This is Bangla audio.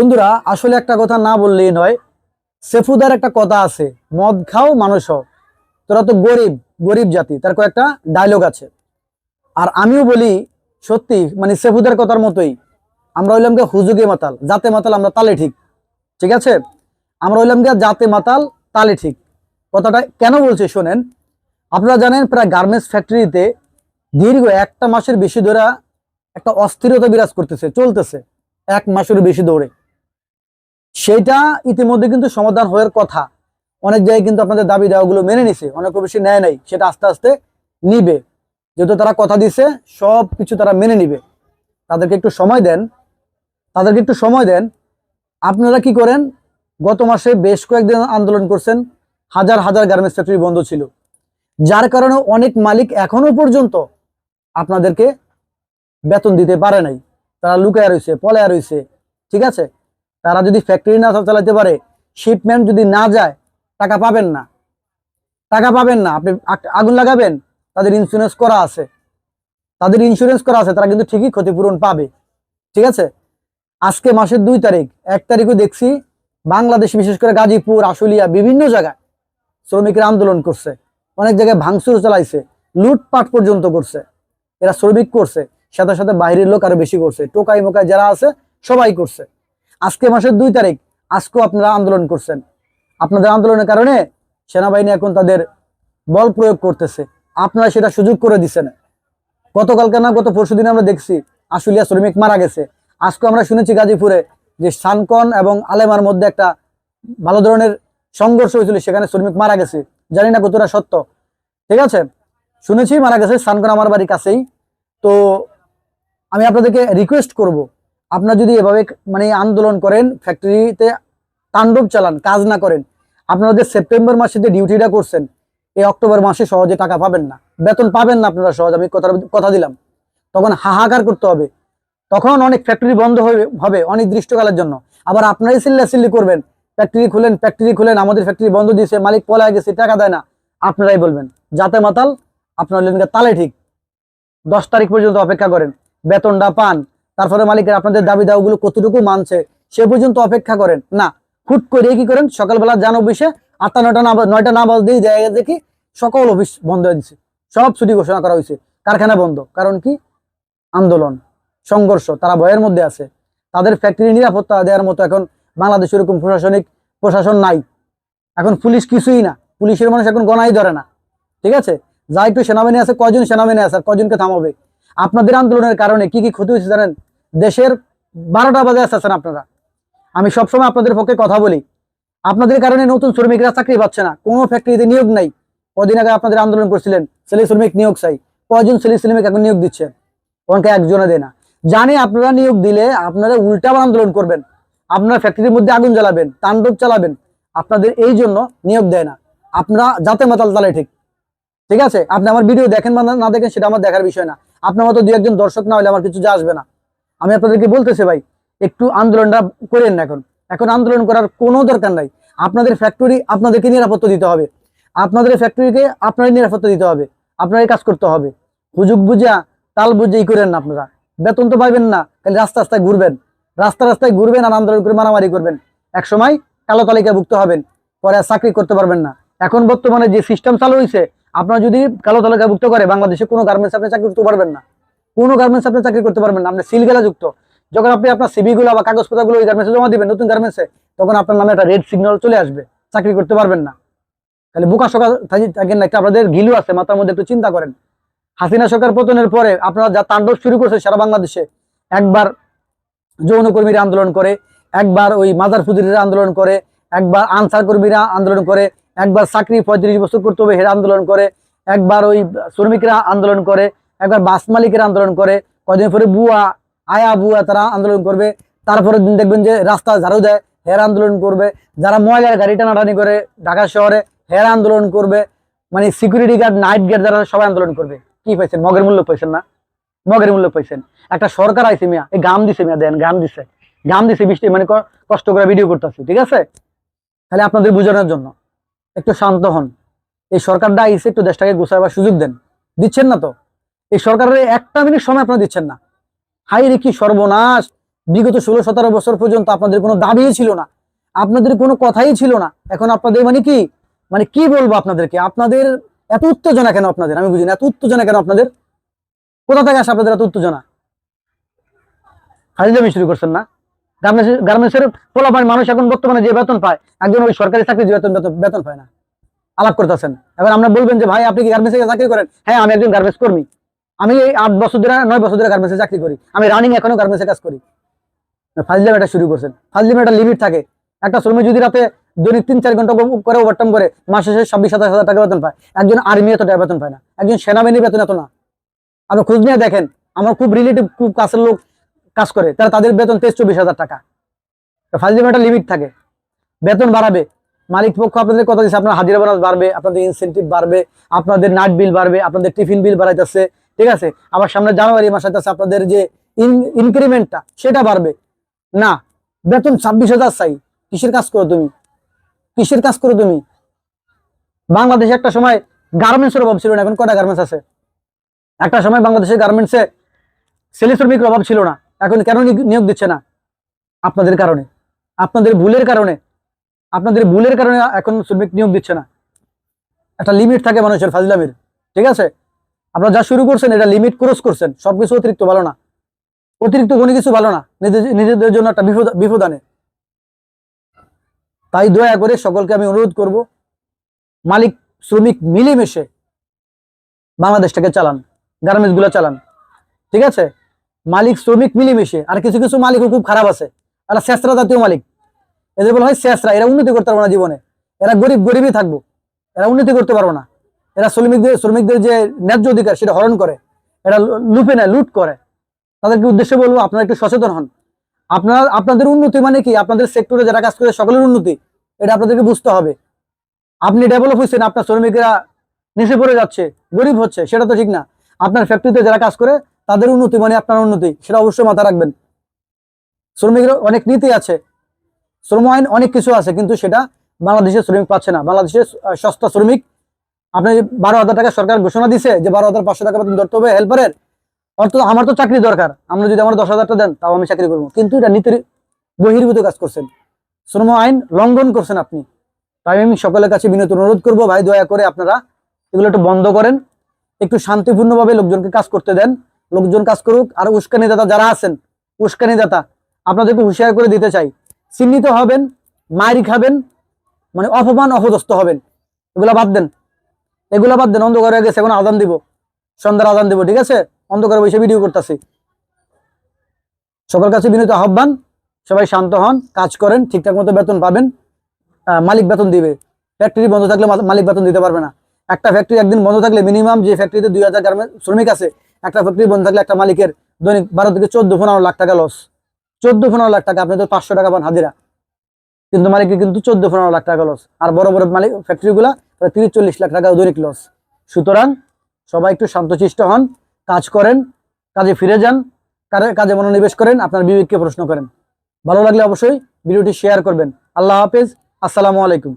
বন্ধুরা, আসলে একটা কথা না বললেই নয়। সেফুদার একটা কথা আছে, মদ খাও মানুষ হও। তোরা তো গরিব গরিব জাতি, তার কয়েকটা ডায়লগ আছে। আর আমিও বলি, সত্যি মানে সেফুদার কথার মতোই, আমরা হইলাম গিয়ে হুজুগে মাতাল, জাতে মাতাল আমরা তালে ঠিক। ঠিক আছে? আমরা হইলাম গিয়ে জাতে মাতাল, তালে ঠিক। কথাটা কেন বলছি শোনেন, আপনারা জানেন প্রায় গার্মেন্টস ফ্যাক্টরিতে দীর্ঘ একটা মাসের বেশি ধরে একটা অস্থিরতা বিরাজ করতেছে, চলতেছে, এক মাসের বেশি দৌড়ে সেটা ইতিমধ্যে কিন্তু সমাধান হওয়ার কথা। অনেক জায়গায় কিন্তু আপনাদের দাবি দেওয়াগুলো মেনে নিছে, অনেক বেশি নেয় নাই, সেটা আস্তে আস্তে নিবে। যেহেতু তারা কথা দিছে, সব কিছু তারা মেনে নিবে। তাদেরকে একটু সময় দেন, তাদেরকে একটু সময় দেন। আপনারা কি করেন, গত মাসে বেশ কয়েকদিন আন্দোলন করছেন, হাজার হাজার গার্মেন্টস ফ্যাক্টরি বন্ধ ছিল। যার কারণে অনেক মালিক এখনও পর্যন্ত আপনাদেরকে বেতন দিতে পারে নাই। তারা লুকায় রয়েছে, পলায় রয়েছে, ঠিক আছে? তারা যদি ফ্যাক্টরি না চালাতে পারে শিপমেন্ট যদি না যায়, টাকা পাবেন না। টাকা পাবেন না। আপনি আগুন লাগাবেন, তাদের ইন্স্যুরেন্স করা আছে। তাদের ইন্স্যুরেন্স করা আছে, তারা কিন্তু ঠিকই ক্ষতিপূরণ পাবে। ঠিক আছে? আজকে মাসের দুই তারিখ, এক তারিখও দেখছি বাংলাদেশ, বিশেষ করে গাজীপুর, আশুলিয়া, বিভিন্ন জায়গায় শ্রমিকরা আন্দোলন করছে। অনেক জায়গায় ভাঙচুর চালাইছে, লুটপাট পর্যন্ত করছে। এরা শ্রমিক করছে, সাথে সাথে বাইরের লোক আরও বেশি করছে। টোকাই মোকাই যারা আছে, সবাই করছে। আজকে মাসের দুই তারিখ, আজকেও আপনারা আন্দোলন করছেন। আপনাদের আন্দোলনের কারণে সেনাবাহিনী এখন তাদের বল প্রয়োগ করতেছে। আপনারা সেটা সুযোগ করে দিচ্ছেন গতকালকে না, গত পরশু আমরা দেখছি আশুলিয়া শ্রমিক মারা গেছে। আজকে আমরা শুনেছি গাজীপুরে যে সানকন এবং আলেমার মধ্যে একটা ভালো ধরনের সংঘর্ষ হয়েছিল, সেখানে শ্রমিক মারা গেছে। জানি না কতটা সত্য। ঠিক আছে? শুনেছি মারা গেছে, সানকন আমার বাড়ির কাছেই। তো আমি আপনাদেরকে রিকোয়েস্ট করব আপনারা যদি এভাবে মানে আন্দোলন করেন ফ্যাক্টরিতে তাণ্ডব চালান, কাজ না করেন, আপনারা যে সেপ্টেম্বর মাসে যে ডিউটিটা করছেন, এই অক্টোবর মাসে সহজে টাকা পাবেন না। বেতন পাবেন না আপনারা সহজ, আমি কথা কথা দিলাম। তখন হাহাকার করতে হবে। তখন অনেক ফ্যাক্টরি বন্ধ হবে অনির্দিষ্টকালের জন্য। আবার আপনারাই চিল্লাচিল্লি করবেন ফ্যাক্টরি খুলেন ফ্যাক্টরি খুলেন, আমাদের ফ্যাক্টরি বন্ধ দিয়েছে, মালিক পলায় গেছে, টাকা দেয় না। আপনারাই বলবেন যাতে মাতাল, আপনার গিয়ে তালে ঠিক। দশ তারিখ পর্যন্ত অপেক্ষা করেন, বেতনটা পান তারপরে মালিকের আপনাদের দাবি দাওয়াগুলো কতটুকু মানছে, সে পর্যন্ত অপেক্ষা করেন। না, হুট করে কি করেন? সকালবেলা যান অফিসে, আটটা, নয়টা না নয়টা না বাজতেই জায়গা দেখি সকল অফিস বন্ধ হয়ে দিচ্ছে সব ছুটি ঘোষণা করা হয়েছে। কারখানা বন্ধ। কারণ কি? আন্দোলন, সংঘর্ষ, তারা ভয়ের মধ্যে আছে। তাদের ফ্যাক্টরি নিরাপত্তা দেওয়ার মতো এখন বাংলাদেশ এরকম প্রশাসনিক প্রশাসন নাই। এখন পুলিশ কিছুই না। পুলিশের মানুষ এখন গণাই ধরে না। ঠিক আছে? যা একটু সেনাবাহিনী আছে কজন সেনাবাহিনী আছে আর কজনকে থামাবে? আপনাদের আন্দোলনের কারণে কি কি ক্ষতি হয়েছে জানেন? দেশের বারোটা বাজে আসতেছেন আপনারা। আমি সবসময় আপনাদের পক্ষে কথা বলি। আপনাদের কারণে নতুন শ্রমিকরা চাকরি পাচ্ছে না। কোনো ফ্যাক্টরিতে নিয়োগ নাই। কদিন আগে আপনাদের আন্দোলন করছিলেন, ছেলে শ্রমিক নিয়োগ চাই। কয়জন ছেলে শ্রমিক এখন নিয়োগ দিচ্ছে? ওনাকে একজনে দেয় না। জানে আপনারা নিয়োগ দিলে আপনারা উল্টা আন্দোলন করবেন। আপনারা ফ্যাক্টরির মধ্যে আগুন জ্বালাবেন, তাণ্ডব চালাবেন। আপনাদের এই জন্য নিয়োগ দেয় না। আপনারা যাতে মাতাল তালে ঠিক। ঠিক আছে? আপনি আমার ভিডিও দেখেন বা না দেখেন, সেটা আমার দেখার বিষয় না। আপনার মতো দু একজন দর্শক না হলে আমার কিছু যা আসবে না। আমি আপনাদেরকে বলতেছি ভাই, একটু আন্দোলনটা করেন না এখন। এখন আন্দোলন করার কোনো দরকার নাই। আপনাদের ফ্যাক্টরি আপনাদেরকে নিরাপত্তা দিতে হবে। আপনাদের ফ্যাক্টরিকে আপনারই নিরাপত্তা দিতে হবে। আপনারই কাজ করতে হবে। হুজুগ বুঝা তাল বুঝে ই করেন না আপনারা। বেতন তো পাইবেন না, খালি রাস্তা রাস্তায় ঘুরবেন। রাস্তা রাস্তায় ঘুরবেন আর আন্দোলন করে মারামারি করবেন। এক সময় কালো তালিকাভুক্ত হবেন, পরে চাকরি করতে পারবেন না। এখন বর্তমানে যে সিস্টেম চালু হয়েছে আপনার যদি কালো তালিকাভুক্ত করে বাংলাদেশে কোনো গার্মেন্টস আপনি চাকরি করতে পারবেন না। কোনো গার্মেন্টস আপনি চাকরি করতে পারবেন না। আপনি সিলগেলা যুক্ত। যখন আপনি আপনার সিবি গুলো বা কাগজপত্রগুলো ওই গার্মেন্টসে জমা দিবেন, নতুন গার্মেন্টসে তখন আপনার নামে একটা রেড সিগন্যাল চলে আসবে, চাকরি করতে পারবেন না। তাহলে বোকা সকা থাকেন না, একটা আপনাদের গিলু আছে, মাথার মধ্যে একটু চিন্তা করেন। হাসিনা সরকার পতনের পরে আপনারা যা তাণ্ডব শুরু করছে সারা বাংলাদেশে, একবার যৌনকর্মীরা আন্দোলন করে, একবার ওই মাজার ফুজুরিরা আন্দোলন করে, একবার আনসার কর্মীরা আন্দোলন করে একবার চাকরি পঁয়ত্রিশ বছর করতে হবে হেরা আন্দোলন করে। একবার ওই শ্রমিকরা আন্দোলন করে, একবার বাস মালিকেরা আন্দোলন করে। কদিন পরে বুয়া, আয়া বুয়া তারা আন্দোলন করবে। তারপরে দিন দেখবেন যে রাস্তা ঝাড়ু দেয় হেরা আন্দোলন করবে। যারা ময়লার গাড়ি টানাটানি করে ঢাকা শহরে হেরা আন্দোলন করবে। মানে সিকিউরিটি গার্ড নাইট গার্ড যারা সবাই আন্দোলন করবে। কি পাইছেন? মগের মূল্য পাইছেন না? মগের মূল্য পাইছেন। একটা সরকার আইছে মিয়া, এই গাম দিছে মিয়া, দেন গাম দিছে। গাম দিছে বৃষ্টি মানে কষ্ট করে ভিডিও করতেছি, ঠিক আছে? তাহলে আপনাদের বোঝানোর জন্য। একটু শান্ত হন। এই সরকারটা আইসে একটু দেশটাকে গোছাবার সুযোগ দেন। দিচ্ছেন না তো? এই সরকারের একটা মিনিট সময় আপনারা দিচ্ছেন না। হাই রে কি সর্বনাশ! বিগত ষোলো, সতেরো বছর পর্যন্ত আপনাদের কোনো দাবিই ছিল না। আপনাদের কোনো কথাই ছিল না। এখন আপনাদের মানে কি? মানে কি বলব আপনাদেরকে? আপনাদের এত উত্তেজনা কেন আপনাদের? আমি বুঝি না এত উত্তেজনা কেন আপনাদের? কোথা থেকে আসে আপনাদের এত উত্তেজনা? হাজিজামি শুরু করছেন না। গার্মেন্টসের পোলাপান মানুষ এখন বর্তমানে যে বেতন পায়, একজন ওই সরকারি চাকরি যে বেতন বেতন পায় না। আলাপ করতেছেন। এবার আমরা বলবেন যে, ভাই, আপনি কি গার্মেন্টসে চাকরি করেন? হ্যাঁ আমি একজন গার্মেন্টস কর্মী। আমি এই আট বছর ধরে, নয় বছর ধরে গার্মেন্টসে চাকরি করি। আমি রানিং এখনও গার্মেন্টসে কাজ করি। ফাজলিম এটা শুরু করছেন। ফাজলিম একটা লিমিট থাকে। একটা শ্রমিক যদি রাতে দৈনিক তিন চার ঘণ্টা করে ওভারটাইম করে, মাসে শেষে ছাব্বিশ, সাতাশ হাজার টাকা বেতন পায়। একজন আর্মি এত বেতন পায় না। একজন সেনাবাহিনী বেতন এত না। আপনি খোঁজ নিয়ে দেখেন। আমার খুব রিলেটিভ খুব কাছের লোক। কাজ করে, তারা তাদের বেতন তেইশ, চব্বিশ হাজার টাকা। ফাজলিম একটা লিমিট থাকে, বেতন বাড়াবে, মালিক পক্ষ আপনাদের কথা দিচ্ছে আপনার হাজিরা বোনাস বাড়বে, আপনাদের ইনসেন্টিভ বাড়বে, আপনাদের নাট বিল বাড়বে, আপনাদের টিফিন বিল বাড়াইতেছে, ঠিক আছে? আবার সামনে জানুয়ারি মাস আছে আপনাদের যে ইনক্রিমেন্টটা সেটা বাড়বে। না, বেতন ছাব্বিশ হাজার চাই। কিসের কাজ করো তুমি? কিসের কাজ করো তুমি? বাংলাদেশে একটা সময় গার্মেন্টসের অভাব ছিল না, এখন কটা গার্মেন্টস আছে? একটা সময় বাংলাদেশের গার্মেন্টসে ছেলে শ্রমিকের অভাব ছিল না। এখন কেন নিয়োগ- দিচ্ছে না? আপনাদের কারণে। আপনাদের ভুলের কারণে। আপনাদের ভুলের কারণে এখন শ্রমিক নিয়োগ দিচ্ছে না। একটা লিমিট থাকে মানুষের, ফাজলামের। ঠিক আছে? আপনারা যা শুরু করছেন, এটা লিমিট ক্রস করছেন। সবকিছু অতিরিক্ত ভালো না। অতিরিক্ত কোনো কিছু ভালো না। নিজেদের জন্য একটা বিপদ বিপদ আনে তাই দয়া করে সকলকে আমি অনুরোধ করব, মালিক, শ্রমিক মিলেমিশে বাংলাদেশটাকে চালান গার্মেন্টসগুলো চালান। ঠিক আছে? মালিক শ্রমিক মিলেমিশে, আর কিছু কিছু মালিকও খুব খারাপ আছে। এরা শেষরা জাতীয় মালিক। এদের বলা হয় শেষরা, এরা উন্নতি করতে পারব না জীবনে। এরা গরিব, গরিবই থাকব। এরা উন্নতি করতে পারব না। এরা শ্রমিকদের শ্রমিকদের যে ন্যায্য অধিকার, সেটা হরণ করে। এরা লুপে নেয়, লুট করে। তাদেরকে উদ্দেশ্যে বলব, আপনারা একটু সচেতন হন। আপনার, আপনাদের উন্নতি মানে কি? আপনাদের সেক্টরে যারা কাজ করে, সকলের উন্নতি। এটা আপনাদেরকে বুঝতে হবে। আপনি ডেভেলপ হয়েছেন, আপনার শ্রমিকেরা নিচে পড়ে যাচ্ছে, গরিব হচ্ছে, সেটা তো ঠিক না। আপনার ফ্যাক্টরিতে যারা কাজ করে তাদের উন্নতি মানে আপনার উন্নতি, সেটা অবশ্যই মাথায় রাখবেন। শ্রমিকের অনেক নীতি আছে, শ্রম আইন অনেক কিছু আছে, কিন্তু সেটা বাংলাদেশের শ্রমিক পাচ্ছে না। বাংলাদেশের সস্তা শ্রমিক, আপনি বারো হাজার টাকা সরকার ঘোষণা দিছে যে বারো হাজার পাঁচশো টাকা বেতন ধরতে হবে হেল্পারের অর্থাৎ আমার তো চাকরি দরকার আমরা যদি আমার দশ হাজারটা দেন, তাও আমি চাকরি করব। কিন্তু এটা নীতির বহির্ভূত কাজ করছেন। শ্রম আইন লঙ্ঘন করছেন আপনি। তাই আমি সকলের কাছে বিনীত, অনুরোধ করব, ভাই, দয়া করে আপনারা এগুলো একটু বন্ধ করেন, একটু শান্তিপূর্ণভাবে লোকজনকে কাজ করতে দেন। লোকজন কাজ করুক আর উস্কানি দাতা যারা আছেন উস্কানি দাতা আপনাদেরকে হুঁশিয়ার করে দিতে চাই। চিহ্নিত হবেন মারি খাবেন মানে অপমান, অপদস্থ হবেন। এগুলা বাদ দেন। এগুলা বাদ দেন, অন্ধকার হয়ে গেছে, এখন আদান দিব। সন্ধ্যার আদান দিব, ঠিক আছে? অন্ধকারে বসে ভিডিও করতেছি। সকল কাছে বিনীত আহ্বান, সবাই শান্ত হন, কাজ করেন, ঠিকঠাক মতো বেতন পাবেন। মালিক বেতন দিবে। ফ্যাক্টরি বন্ধ থাকলে মালিক বেতন দিতে পারবে না। একটা ফ্যাক্টরি একদিন বন্ধ থাকলে মিনিমাম যে ফ্যাক্টরিতে দুই হাজার শ্রমিক আছে একটা ফ্যাক্টরি বন্ধ থাকলে একটা মালিকের দৈনিক বারো থেকে চোদ্দ পনেরো লাখ টাকা লস চোদ্দ পনেরো লাখ টাকা, আপনি তো পাঁচশো টাকা পান হাজিরা। কিন্তু মালিকের কিন্তু চোদ্দ পনেরো লাখ টাকা লস আর বড় বড় মালিক ফ্যাক্টরিগুলা প্রায় তিরিশ চল্লিশ লাখ টাকা দৈনিক লস সুতরাং সবাই একটু শান্তশিষ্ট হন, কাজ করেন, কাজে ফিরে যান কাজে মনোনিবেশ করেন, আপনার বিবেককে প্রশ্ন করেন। ভালো লাগলে অবশ্যই ভিডিওটি শেয়ার করবেন। আল্লাহ হাফেজ, আসসালামু আলাইকুম।